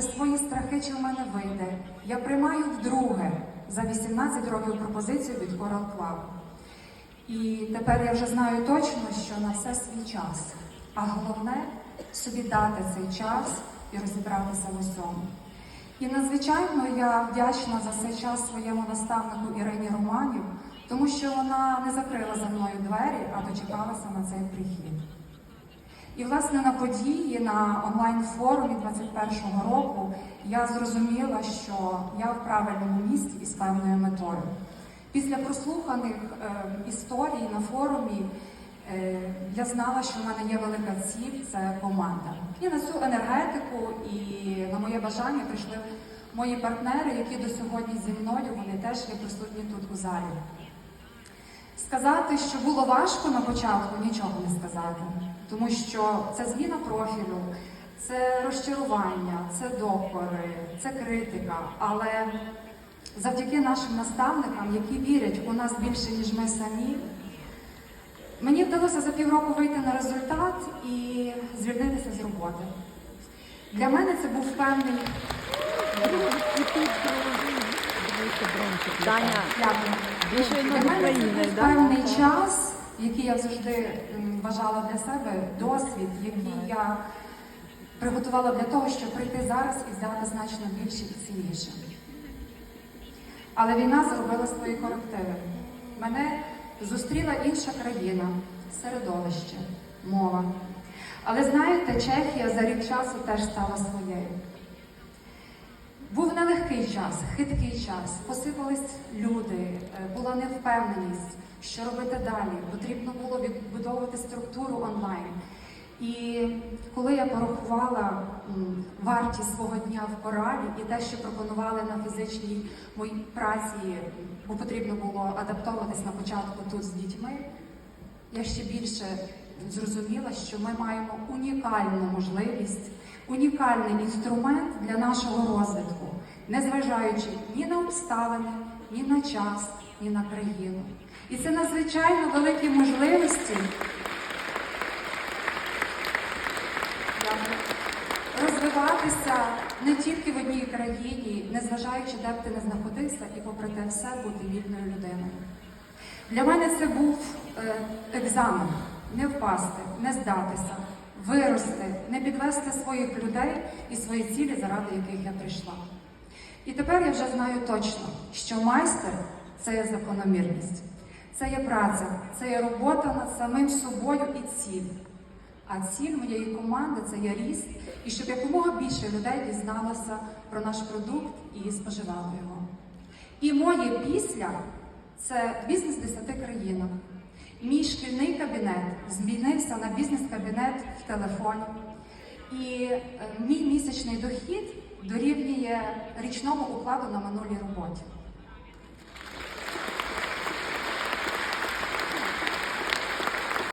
попри свої страхи, чи в мене вийде, я приймаю вдруге за 18 років пропозицію від Coral Club. І тепер я вже знаю точно, що на все свій час. А головне собі дати цей час і розібратися в усьому. І надзвичайно я вдячна за цей час своєму наставнику Ірині Романів, тому що вона не закрила за мною двері, а дочекалася на цей прихід. І, власне, на події на онлайн-форумі 21-го року я зрозуміла, що я в правильному місці і з певною метою. Після прослуханих е, історій на форумі е, я знала, що в мене є велика ціль це команда. І на цю енергетику і на моє бажання прийшли мої партнери, які до сьогодні зі мною вони теж є присутні тут у залі. Сказати, що було важко на початку, нічого не сказати, тому що це зміна профілю, це розчарування, це докори, це критика. Але завдяки нашим наставникам, які вірять у нас більше, ніж ми самі, мені вдалося за півроку вийти на результат і звільнитися з роботи. Для мене це був певний Дякую. Для мене це був певний час, який я завжди м, вважала для себе, досвід, який я приготувала для того, щоб прийти зараз і взяти значно більше і цінніше. Але війна зробила свої корективи. Мене зустріла інша країна, середовище, мова. Але знаєте, Чехія за рік часу теж стала своєю. Був нелегкий час, хиткий час, посипались люди, е, була невпевненість, що робити далі. Потрібно було відбудовувати структуру онлайн. І коли я порахувала вартість свого дня в коралі і те, що пропонували на фізичній моїй праці, бо потрібно було адаптовуватись на початку тут з дітьми, я ще більше зрозуміла, що ми маємо унікальну можливість, унікальний інструмент для нашого розвитку, незважаючи ні на обставини, ні на час, ні на країну. І це надзвичайно великі можливості. Розвиватися не тільки в одній країні, незважаючи, де б ти не знаходився, і попри те все бути вільною людиною. Для мене це був е, екзамен не впасти, не здатися, вирости, не підвести своїх людей і свої цілі, заради яких я прийшла. І тепер я вже знаю точно, що майстер це є закономірність, це є праця, це є робота над самим собою і ціль. А ціль моєї команди це є ріст, і щоб якомога більше людей дізналося про наш продукт і споживало його. І моє після це бізнес в 10 країнах. Мій шкільний кабінет змінився на бізнес-кабінет в телефоні. І е, мій місячний дохід дорівнює річному укладу на минулій роботі.